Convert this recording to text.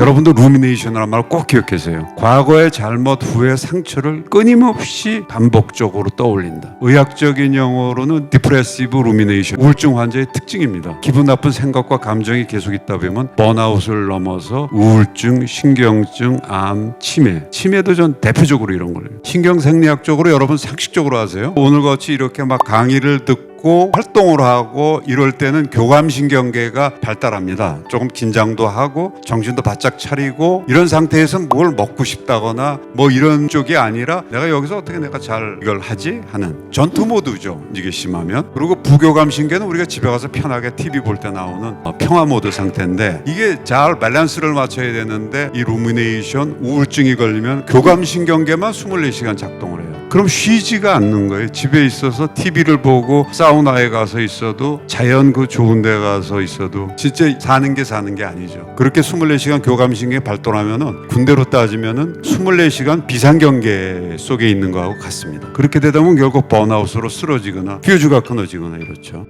여러분도 루미네이션이라는 말 꼭 기억하세요. 과거의 잘못 후의 상처를 끊임없이 반복적으로 떠올린다. 의학적인 용어로는 디프레시브 루미네이션, 우울증 환자의 특징입니다. 기분 나쁜 생각과 감정이 계속 있다 보면 번아웃을 넘어서 우울증, 신경증, 암, 치매. 치매도 전 대표적으로 이런 거예요. 신경생리학적으로 여러분 상식적으로 아세요? 오늘같이 이렇게 막 강의를 듣고 고 활동을 하고 이럴 때는 교감신경계가 발달합니다. 조금 긴장도 하고 정신도 바짝 차리고 이런 상태에서 뭘 먹고 싶다거나 뭐 이런 쪽이 아니라 내가 여기서 어떻게 내가 잘 이걸 하지 하는 전투 모드죠. 이게 심하면 그리고 부교감신계는 우리가 집에 가서 편하게 TV 볼 때 나오는 어, 평화 모드 상태인데 이게 잘 밸런스를 맞춰야 되는데 이 루미네이션 우울증이 걸리면 교감신경계만 24시간 작동을. 그럼 쉬지가 않는 거예요. 집에 있어서 TV를 보고 사우나에 가서 있어도 자연 그 좋은 데 가서 있어도 진짜 사는 게 사는 게 아니죠. 그렇게 24시간 교감신경이 발동하면은 군대로 따지면은 24시간 비상경계 속에 있는 거하고 같습니다. 그렇게 되다 보면 결국 번아웃으로 쓰러지거나 퓨즈가 끊어지거나 이렇죠.